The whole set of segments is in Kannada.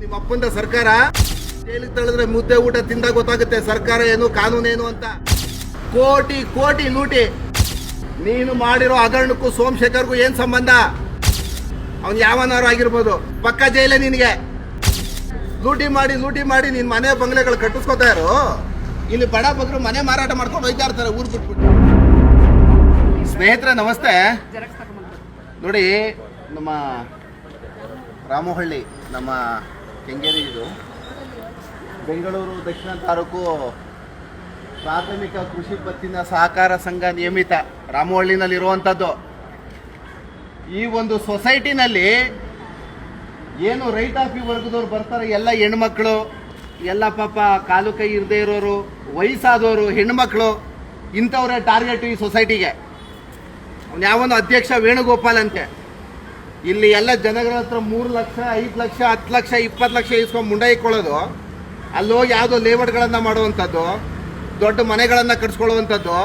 ನಿಮ್ಮ ಅಪ್ಪಂದ ಸರ್ಕಾರ? ಜೈಲಿಗೆ ತಳೆದ್ರೆ ಮುದ್ದೆ ಊಟ ತಿಂದಾಗ ಗೊತ್ತಾಗುತ್ತೆ. ಸರ್ಕಾರ ಏನು ಕಾನೂನೇನು ಅಂತ. ಕೋಟಿ ಕೋಟಿ ಲೂಟಿ. ನೀನು ಮಾಡಿರೋ ಹಗರಣಕ್ಕೂ ಸೋಮಶೇಖರ್ಗೂ ಏನು ಸಂಬಂಧ? ಅವ್ನು ಯಾವನಾರು ಆಗಿರ್ಬೋದು. ಪಕ್ಕ ಜೈಲೇ ನಿನಗೆ. ಲೂಟಿ ಮಾಡಿ ಲೂಟಿ ಮಾಡಿ ನಿನ್ ಮನೆ ಬಂಗ್ಲೆಗಳು ಕಟ್ಟಿಸ್ಕೊತಾ ಇರೋ? ಇಲ್ಲಿ ಬಡ ಬಗ್ರು ಮನೆ ಮಾರಾಟ ಮಾಡ್ಕೊಂಡು ಹೋಯ್ತಾ ಇರ್ತಾರೆ, ಊರು ಬಿಟ್ಬಿಟ್ಟು. ಸ್ನೇಹಿತರೆ, ನಮಸ್ತೆ. ನೋಡಿ, ನಮ್ಮ ರಾಮಹಳ್ಳಿ, ನಮ್ಮ ಕೆಂಗೇರಿ ಇದು. ಬೆಂಗಳೂರು ದಕ್ಷಿಣ ತಾಲೂಕು ಪ್ರಾಥಮಿಕ ಕೃಷಿ ಪತ್ತಿನ ಸಹಕಾರ ಸಂಘ ನಿಯಮಿತ ರಾಮವಳ್ಳಿನಲ್ಲಿರುವಂಥದ್ದು ಈ ಒಂದು ಸೊಸೈಟಿನಲ್ಲಿ ಏನು ರೈತಾಪಿ ವರ್ಗದವ್ರು ಬರ್ತಾರೆ, ಎಲ್ಲ ಹೆಣ್ಮಕ್ಳು, ಎಲ್ಲ ಪಾಪ ಕಾಲು ಕೈ ಇರದೇ ಇರೋರು, ವಯಸ್ಸಾದವರು, ಹೆಣ್ಮಕ್ಳು, ಇಂಥವ್ರೆ ಟಾರ್ಗೆಟ್ ಈ ಸೊಸೈಟಿಗೆ. ಅವನು ಯಾವನು ಅಧ್ಯಕ್ಷ ವೇಣುಗೋಪಾಲ್ ಅಂತೆ. ಇಲ್ಲಿ ಎಲ್ಲ ಜನಗಳ ಹತ್ರ ಮೂರು ಲಕ್ಷ, ಐದು ಲಕ್ಷ, ಹತ್ತು ಲಕ್ಷ, ಇಪ್ಪತ್ತು ಲಕ್ಷ ಇಸ್ಕೊಂಡು ಮುಂಡಾಯಿಕೊಳ್ಳೋದು ಅಲ್ಲಿ ಹೋಗಿ ಯಾವುದೋ ಲೇಔಟ್ಗಳನ್ನು ಮಾಡುವಂಥದ್ದು, ದೊಡ್ಡ ಮನೆಗಳನ್ನು ಕಟ್ಸ್ಕೊಳ್ಳುವಂಥದ್ದು.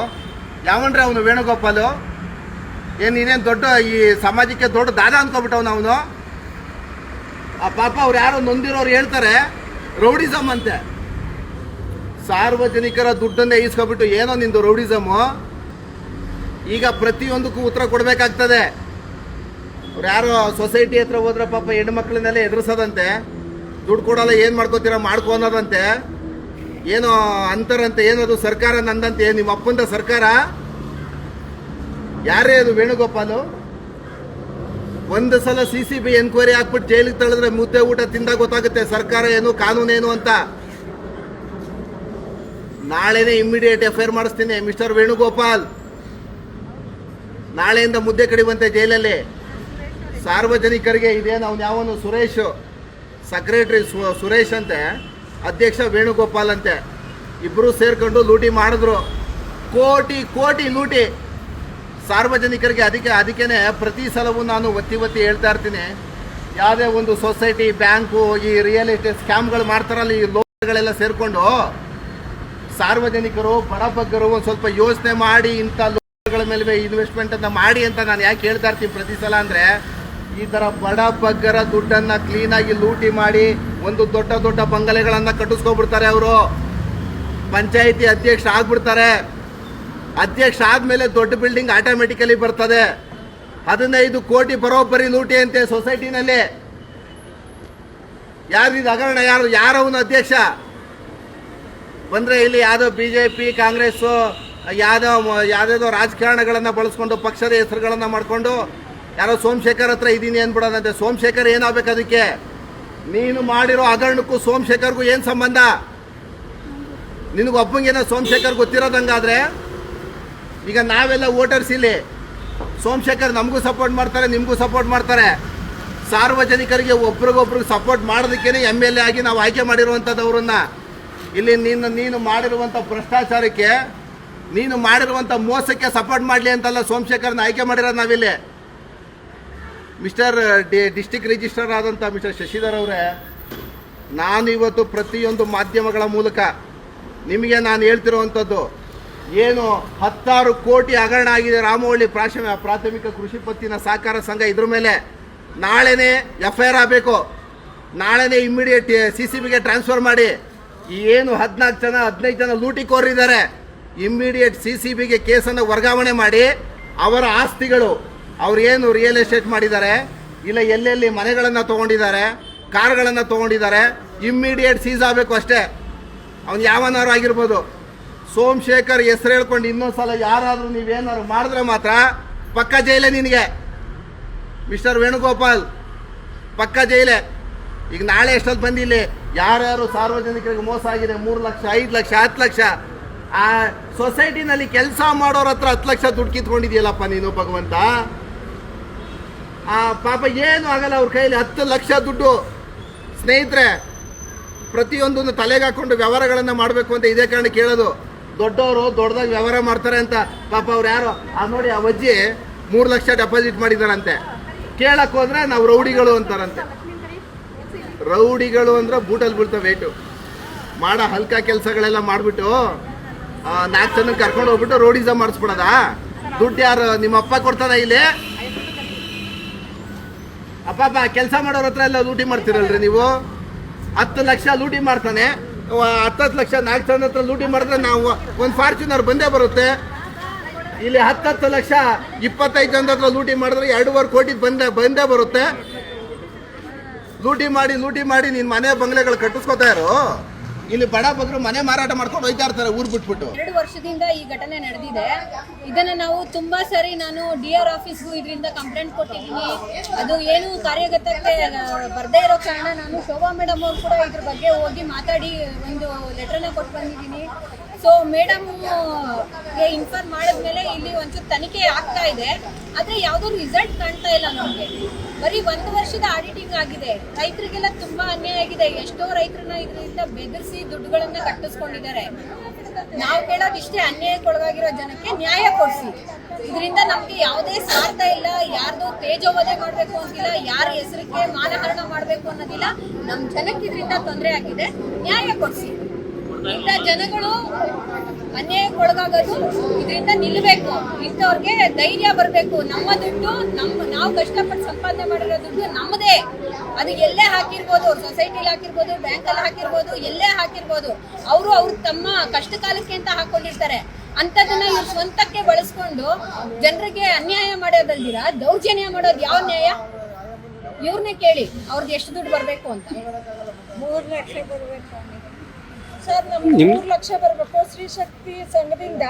ಯಾವನ್ರಿ ಅವನು ವೇಣುಗೋಪಾಲು? ಏನು ಇನ್ನೇನು ದೊಡ್ಡ ಈ ಸಮಾಜಕ್ಕೆ ದೊಡ್ಡ ದಾದ ಅನ್ಕೊಬಿಟ್ಟವನು ಅವನು? ಆ ಪಾಪ ಅವ್ರು ಯಾರೋ ನೊಂದಿರೋರು ಹೇಳ್ತಾರೆ ರೌಡಿಸಮ್ ಅಂತೆ. ಸಾರ್ವಜನಿಕರ ದುಡ್ಡನ್ನೇ ಈಸ್ಕೊಬಿಟ್ಟು ಏನೋ ನಿಂದು ರೌಡಿಸಮು. ಈಗ ಪ್ರತಿಯೊಂದಕ್ಕೂ ಉತ್ತರ ಕೊಡಬೇಕಾಗ್ತದೆ. ಅವ್ರು ಯಾರೋ ಸೊಸೈಟಿ ಹತ್ರ ಹೋದ್ರೆ ಪಾಪ ಹೆಣ್ಮಕ್ಳನ್ನೆಲ್ಲ ಎದುರಿಸೋದಂತೆ. ದುಡ್ಡು ಕೊಡಲ್ಲ, ಏನು ಮಾಡ್ಕೋತೀರ, ಮಾಡ್ಕೊ ಅನ್ನೋದಂತೆ. ಏನೋ ಅಂತಾರಂತೆ, ಏನದು ಸರ್ಕಾರ ನಂದಂತೆ, ನಿಮ್ಮ ಅಪ್ಪಂದ ಸರ್ಕಾರ? ಯಾರೇ ಅದು ವೇಣುಗೋಪಾಲು? ಒಂದು ಸಲ ಸಿ ಸಿ ಬಿ ಎನ್ಕ್ವೈರಿ ಹಾಕ್ಬಿಟ್ಟು ಜೈಲಿಗೆ ತಳೆದ್ರೆ ಮುದ್ದೆ ಊಟ ತಿಂದಾಗ ಗೊತ್ತಾಗುತ್ತೆ, ಸರ್ಕಾರ ಏನು ಕಾನೂನೇನು ಅಂತ. ನಾಳೆನೇ ಇಮ್ಮಿಡಿಯೇಟ್ ಎಫ್ ಐ ಮಾಡಿಸ್ತೀನಿ ಮಿಸ್ಟರ್ ವೇಣುಗೋಪಾಲ್. ನಾಳೆಯಿಂದ ಮುದ್ದೆ ಕಡಿವಂತೆ ಜೈಲಲ್ಲಿ. ಸಾರ್ವಜನಿಕರಿಗೆ ಇದೇನು ಯಾವನು ಸುರೇಶ್ ಸೆಕ್ರೆಟ್ರಿ ಸುರೇಶ್ ಅಂತೆ, ಅಧ್ಯಕ್ಷ ವೇಣುಗೋಪಾಲ್ ಅಂತೆ ಇಬ್ಬರು ಸೇರ್ಕೊಂಡು ಲೂಟಿ ಮಾಡಿದ್ರು. ಕೋಟಿ ಕೋಟಿ ಲೂಟಿ ಸಾರ್ವಜನಿಕರಿಗೆ ಅದಕ್ಕೆ, ಅದಕ್ಕೇನೆ ಪ್ರತಿ ಸಲವೂ ನಾನು ಒತ್ತಿ ಒತ್ತಿ ಹೇಳ್ತಾ ಇರ್ತೀನಿ. ಯಾವುದೇ ಒಂದು ಸೊಸೈಟಿ, ಬ್ಯಾಂಕು, ಈ ರಿಯಲ್ ಎಸ್ಟೇಟ್ ಸ್ಕ್ಯಾಮ್ಗಳು ಮಾಡ್ತಾರಲ್ಲ, ಈ ಲೋನ್ಗಳೆಲ್ಲ ಸೇರಿಕೊಂಡು ಸಾರ್ವಜನಿಕರು ಬಡಬಗ್ಗರು ಒಂದು ಸ್ವಲ್ಪ ಯೋಚನೆ ಮಾಡಿ ಇಂಥ ಲೋನ್ಗಳ ಮೇಲೆ ಇನ್ವೆಸ್ಟ್ಮೆಂಟನ್ನು ಮಾಡಿ ಅಂತ ನಾನು ಯಾಕೆ ಹೇಳ್ತಾ ಇರ್ತೀನಿ ಪ್ರತಿ ಸಲ ಅಂದರೆ ಈ ಥರ ಬಡ ಬಗ್ಗರ ದುಡ್ಡನ್ನು ಕ್ಲೀನಾಗಿ ಲೂಟಿ ಮಾಡಿ ಒಂದು ದೊಡ್ಡ ದೊಡ್ಡ ಬಂಗಲೆಗಳನ್ನು ಕಟ್ಟಿಸ್ಕೊಬಿಡ್ತಾರೆ ಅವರು. ಪಂಚಾಯಿತಿ ಅಧ್ಯಕ್ಷ ಆಗ್ಬಿಡ್ತಾರೆ. ಅಧ್ಯಕ್ಷ ಆದಮೇಲೆ ದೊಡ್ಡ ಬಿಲ್ಡಿಂಗ್ ಆಟೋಮೆಟಿಕಲಿ ಬರ್ತದೆ. ಹದಿನೈದು ಕೋಟಿ ಬರೋಬ್ಬರಿ ಲೂಟಿ ಅಂತೆ ಸೊಸೈಟಿನಲ್ಲಿ ಯಾರಿದು ಹಗರಣ? ಯಾರು ಯಾರವನು ಅಧ್ಯಕ್ಷ? ಬಂದರೆ ಇಲ್ಲಿ ಯಾವುದೋ ಬಿ ಜೆ ಪಿ ಕಾಂಗ್ರೆಸ್ಸು, ಯಾವುದೋ ಯಾವುದಾದೋ ರಾಜಕಾರಣಗಳನ್ನು ಬಳಸ್ಕೊಂಡು ಪಕ್ಷದ ಹೆಸರುಗಳನ್ನು ಮಾಡಿಕೊಂಡು ಯಾರೋ ಸೋಮಶೇಖರ್ ಹತ್ರ ಇದ್ದೀನಿ ಅಂದ್ಬಿಡೋದಂತೆ ಸೋಮಶೇಖರ್ ಏನಾಗಬೇಕು ಅದಕ್ಕೆ? ನೀನು ಮಾಡಿರೋ ಹಗರಣಕ್ಕೂ ಸೋಮಶೇಖರ್ಗೂ ಏನು ಸಂಬಂಧ? ನಿನಗೊಬ್ಬಂಗೇನೋ ಸೋಮಶೇಖರ್ ಗೊತ್ತಿರೋದಂಗಾದ್ರೆ, ಈಗ ನಾವೆಲ್ಲ ವೋಟರ್ಸ್ ಇಲ್ಲಿ. ಸೋಮಶೇಖರ್ ನಮಗೂ ಸಪೋರ್ಟ್ ಮಾಡ್ತಾರೆ, ನಿಮಗೂ ಸಪೋರ್ಟ್ ಮಾಡ್ತಾರೆ. ಸಾರ್ವಜನಿಕರಿಗೆ ಒಬ್ರಿಗೊಬ್ರಿಗೆ ಸಪೋರ್ಟ್ ಮಾಡೋದಕ್ಕೇನೆ ಎಂ ಎಲ್ ಎ ಆಗಿ ನಾವು ಆಯ್ಕೆ ಮಾಡಿರುವಂಥದ್ದವ್ರನ್ನ ಇಲ್ಲಿ ನೀನು ನೀನು ಮಾಡಿರುವಂಥ ಭ್ರಷ್ಟಾಚಾರಕ್ಕೆ, ನೀನು ಮಾಡಿರುವಂಥ ಮೋಸಕ್ಕೆ ಸಪೋರ್ಟ್ ಮಾಡಲಿ ಅಂತಲ್ಲ ಸೋಮಶೇಖರ್ನ ಆಯ್ಕೆ ಮಾಡಿರೋದು ನಾವಿಲ್ಲಿ. ಮಿಸ್ಟರ್ ಡಿ ಡಿಸ್ಟಿಕ್ ರಿಜಿಸ್ಟರ್ ಆದಂಥ ಮಿಸ್ಟರ್ ಶಶಿಧರ್ ಅವರೇ, ನಾನು ಇವತ್ತು ಪ್ರತಿಯೊಂದು ಮಾಧ್ಯಮಗಳ ಮೂಲಕ ನಿಮಗೆ ನಾನು ಹೇಳ್ತಿರುವಂಥದ್ದು ಏನು ಹತ್ತಾರು ಕೋಟಿ ಹಗರಣ ಆಗಿದೆ ರಾಮವಳ್ಳಿ ಪ್ರಾಶಮ, ಪ್ರಾಥಮಿಕ ಕೃಷಿ ಪತ್ತಿನ ಸಹಕಾರ ಸಂಘ ಇದ್ರ ಮೇಲೆ. ನಾಳೆನೇ ಎಫ್ ಐ ಆರ್ ಆಗಬೇಕು ನಾಳೆನೇ ಇಮ್ಮಿಡಿಯೇಟ್ ಸಿ ಸಿ ಬಿಗೆ ಟ್ರಾನ್ಸ್ಫರ್ ಮಾಡಿ. ಏನು ಹದಿನಾಲ್ಕು ಜನ, ಹದಿನೈದು ಜನ ಲೂಟಿಕೋರಿದ್ದಾರೆ ಇಮ್ಮಿಡಿಯೇಟ್ ಸಿ ಸಿ ಬಿಗೆ ಕೇಸನ್ನು ವರ್ಗಾವಣೆ ಮಾಡಿ. ಅವರ ಆಸ್ತಿಗಳು ಅವ್ರು ಏನು ರಿಯಲ್ ಎಸ್ಟೇಟ್ ಮಾಡಿದ್ದಾರೆ, ಇಲ್ಲ ಎಲ್ಲೆಲ್ಲಿ ಮನೆಗಳನ್ನು ತೊಗೊಂಡಿದ್ದಾರೆ, ಕಾರ್ಗಳನ್ನು ತೊಗೊಂಡಿದ್ದಾರೆ ಇಮ್ಮಿಡಿಯೇಟ್ ಸೀಸ್ ಆಗಬೇಕು ಅಷ್ಟೇ. ಅವ್ನು ಯಾವನಾರು ಆಗಿರ್ಬೋದು. ಸೋಮಶೇಖರ್ ಹೆಸರು ಹೇಳ್ಕೊಂಡು ಇನ್ನೊಂದು ಸಲ ಯಾರಾದರೂ ನೀವೇನಾದ್ರು ಮಾಡಿದ್ರೆ ಮಾತ್ರ ಪಕ್ಕ ಜೈಲೇ ನಿನಗೆ. ಮಿಸ್ಟರ್ ವೇಣುಗೋಪಾಲ್, ಪಕ್ಕ ಜೈಲೇ. ಈಗ ನಾಳೆ ಎಷ್ಟೊತ್ತು ಬಂದಿಲ್ಲಿ? ಯಾರ್ಯಾರು ಸಾರ್ವಜನಿಕರಿಗೆ ಮೋಸ ಆಗಿದೆ? ಮೂರು ಲಕ್ಷ, ಐದು ಲಕ್ಷ, ಹತ್ತು ಲಕ್ಷ. ಆ ಸೊಸೈಟಿನಲ್ಲಿ ಕೆಲಸ ಮಾಡೋರ ಹತ್ರ ಹತ್ತು ಲಕ್ಷ ದುಡ್ಡು ಕಿತ್ಕೊಂಡಿದ್ಯಲ್ಲಪ್ಪ ನೀನು ಭಗವಂತ? ಆ ಪಾಪ ಏನು ಆಗಲ್ಲ ಅವ್ರ ಕೈಯಲ್ಲಿ ಹತ್ತು ಲಕ್ಷ ದುಡ್ಡು. ಸ್ನೇಹಿತರೆ ಪ್ರತಿಯೊಂದೊಂದು ತಲೆಗೆ ಹಾಕೊಂಡು ವ್ಯವಹಾರಗಳನ್ನು ಮಾಡಬೇಕು ಅಂತ ಇದೇ ಕಾರಣ ಕೇಳೋದು. ದೊಡ್ಡವರು ದೊಡ್ಡದಾಗಿ ವ್ಯವಹಾರ ಮಾಡ್ತಾರೆ ಅಂತ ಪಾಪ ಅವ್ರು ಯಾರು. ಆ ನೋಡಿ ಆ ಅಜ್ಜಿ ಮೂರು ಲಕ್ಷ ಡೆಪಾಸಿಟ್ ಮಾಡಿದಾರಂತೆ ಕೇಳಕ್ ಹೋದ್ರೆ ನಾವು ರೌಡಿಗಳು ಅಂತಾರಂತೆ. ರೌಡಿಗಳು ಅಂದ್ರೆ ಬೂಟಲ್ಲಿ ಬೀಳ್ತಾವೆ ವೇಟು ಮಾಡೋ ಹಲ್ಕ ಕೆಲಸಗಳೆಲ್ಲ ಮಾಡಿಬಿಟ್ಟು ನಾಲ್ಕು ಜನ ಕರ್ಕೊಂಡು ಹೋಗ್ಬಿಟ್ಟು ರೋಡಿಸಮ್ ಮಾಡಿಸ್ಬಿಡೋದಾ? ದುಡ್ಡು ಯಾರು ನಿಮ್ಮ ಅಪ್ಪ ಕೊಡ್ತಾನ ಇಲ್ಲಿ? ಅಪ್ಪ ಕೆಲಸ ಮಾಡೋರ ಹತ್ರ ಎಲ್ಲ ಲೂಟಿ ಮಾಡ್ತೀರಲ್ರಿ ನೀವು? ಹತ್ತು ಲಕ್ಷ ಲೂಟಿ ಮಾಡ್ತಾನೆ. ಹತ್ತತ್ತು ಲಕ್ಷ ನಾಲ್ಕು ಸಾವಿರ ಹತ್ರ ಲೂಟಿ ಮಾಡಿದ್ರೆ ನಾವು ಒಂದು ಫಾರ್ಚುನರ್ ಬಂದೇ ಬರುತ್ತೆ. ಇಲ್ಲಿ ಹತ್ತತ್ತು ಲಕ್ಷ, ಇಪ್ಪತ್ತೈದು ಜನದ ಹತ್ರ ಲೂಟಿ ಮಾಡಿದ್ರೆ ಎರಡೂವರೆ ಕೋಟಿ ಬಂದೇ ಬಂದೇ ಬರುತ್ತೆ. ಲೂಟಿ ಮಾಡಿ ಲೂಟಿ ಮಾಡಿ ನಿನ್ನ ಮನೆ ಬಂಗ್ಲೆಗಳು ಕಟ್ಟಿಸ್ಕೊತಾ ಇರೋ? ಇಲ್ಲಿ ಬಡ ಬಗ್ರು ಮನೆ ಮಾರಾಟ ಮಾಡ್ಕೊಂಡು ಹೋಯ್ತಾ ಇರ್ತಾರೆ, ಊರ್ ಬಿಟ್ಬಿಟ್ಟು. ಎರಡು ವರ್ಷದಿಂದ ಈ ಘಟನೆ ನಡೆದಿದೆ. ಇದನ್ನ ನಾವು ತುಂಬಾ ಸರಿ ನಾನು ಡಿ ಆರ್ ಆಫೀಸ್ಗೂ ಇದರಿಂದ ಕಂಪ್ಲೇಂಟ್ ಕೊಟ್ಟಿದ್ದೀನಿ. ಅದು ಏನು ಕಾರ್ಯಗತಕ್ಕೆ ಬರ್ದೇ ಇರೋ ಕಾರಣ ನಾನು ಶೋಭಾ ಮೇಡಮ್ ಅವ್ರು ಕೂಡ ಇದ್ರ ಬಗ್ಗೆ ಹೋಗಿ ಮಾತಾಡಿ ಒಂದು ಲೆಟರ್ನ ಕೊಟ್ಟು ಬಂದಿದ್ದೀನಿ. ಸೊ ಮೇಡಮ್ ಇನ್ಫಾರ್ಮ್ ಮಾಡಿದ್ಮೇಲೆ ಇಲ್ಲಿ ಒಂಚೂರು ತನಿಖೆ ಆಗ್ತಾ ಇದೆ. ಆದ್ರೆ ಯಾವುದೋ ರಿಸಲ್ಟ್ ಕಾಣ್ತಾ ಇಲ್ಲ ನಮಗೆ. ಬರೀ ಒಂದು ವರ್ಷದ ಆಡಿಟಿಂಗ್ ಆಗಿದೆ. ರೈತರಿಗೆಲ್ಲ ತುಂಬಾ ಅನ್ಯಾಯ ಆಗಿದೆ. ಎಷ್ಟೋ ರೈತರನ್ನ ಇದರಿಂದ ಬೆದರಿಸಿ ದುಡ್ಡುಗಳನ್ನ ಕಟ್ಟಿಸ್ಕೊಂಡಿದ್ದಾರೆ. ನಾವು ಕೇಳೋದು ಇಷ್ಟೇ, ಅನ್ಯಾಯಕ್ಕೊಳಗಾಗಿರೋ ಜನಕ್ಕೆ ನ್ಯಾಯ ಕೊಡಿಸಿ. ಇದರಿಂದ ನಮ್ಗೆ ಯಾವುದೇ ಸ್ವಾರ್ಥ ಇಲ್ಲ. ಯಾರ್ದು ತೇಜೋವಧೆ ಮಾಡಬೇಕು ಅಂತಿಲ್ಲ, ಯಾರ ಹೆಸರಿಗೆ ಮಾನಹರಣ ಮಾಡ್ಬೇಕು ಅನ್ನೋದಿಲ್ಲ. ನಮ್ಮ ಜನಕ್ಕೆ ಇದರಿಂದ ತೊಂದರೆ ಆಗಿದೆ. ನ್ಯಾಯ ಕೊಡಿಸಿ. ಇಂಥ ಜನಗಳು ಅನ್ಯಾಯಕ್ಕೊಳಗಾಗೋದು, ಇದರಿಂದ ನಿಲ್ಲಬೇಕು ಇಂಥವ್ರಿಗೆ ಧೈರ್ಯ ಬರಬೇಕು. ನಮ್ಮ ದುಡ್ಡು, ನಮ್ಮ ನಾವು ಕಷ್ಟಪಟ್ಟು ಸಂಪಾದನೆ ಮಾಡಿರೋ ದುಡ್ಡು ನಮ್ಮದೇ. ಅದು ಎಲ್ಲೇ ಹಾಕಿರ್ಬೋದು ಸೊಸೈಟಿಲಿ ಹಾಕಿರ್ಬೋದು, ಬ್ಯಾಂಕಲ್ಲಿ ಹಾಕಿರ್ಬೋದು, ಎಲ್ಲೇ ಹಾಕಿರ್ಬೋದು. ಅವರು ಅವ್ರ ತಮ್ಮ ಕಷ್ಟ ಕಾಲಕ್ಕೆ ಅಂತ ಹಾಕೊಂಡಿರ್ತಾರೆ. ಅಂಥದನ್ನ ಇವ್ರು ಸ್ವಂತಕ್ಕೆ ಬಳಸ್ಕೊಂಡು ಜನರಿಗೆ ಅನ್ಯಾಯ ಮಾಡೋದಲ್ದಿರ ದೌರ್ಜನ್ಯ ಮಾಡೋದು ಯಾವ ನ್ಯಾಯ? ಇವ್ರನ್ನೇ ಕೇಳಿ, ಅವ್ರಿಗೆ ಎಷ್ಟು ದುಡ್ಡು ಬರಬೇಕು ಅಂತ. ಮೂರು ಲಕ್ಷ ಬರಬೇಕು. ಸರ್ ನಮ್ಗೆ ಮೂರು ಲಕ್ಷ ಬರಬೇಕು. ಸ್ತ್ರೀ ಶಕ್ತಿ ಸಂಘದಿಂದ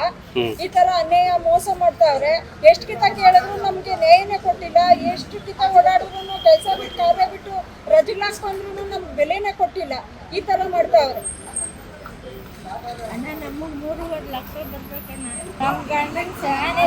ಈ ತರ ಅನ್ಯಾಯ ಮೋಸ ಮಾಡ್ತಾವ್ರೆ ಎಷ್ಟು ಕಿತ ಕೇಳಿದ್ರು ನಮ್ಗೆ ನ್ಯಾಯನೇ ಕೊಟ್ಟಿಲ್ಲ ಎಷ್ಟು ಕಿತ ಓಡಾಡಿದ್ರು ಕೆಲಸ ಬಿಟ್ಟು ಕಾರ್ಯ ಬಿಟ್ಟು ರಜೆಗಳಾಸ್ಕೊಂಡ್ರು ನಮ್ಗೆ ಬೆಲೆನೇ ಕೊಟ್ಟಿಲ್ಲ. ಈ ತರ ಮಾಡ್ತಾವ್ರೆ. ಅಣ್ಣ ನಮಗೆ ಮೂರುವರೆ ಲಕ್ಷ ಬರ್ಬೇಕಣ್ಣ. ನಮ್ಮ ಗಂಡನ ಸ್ಯಾನೆ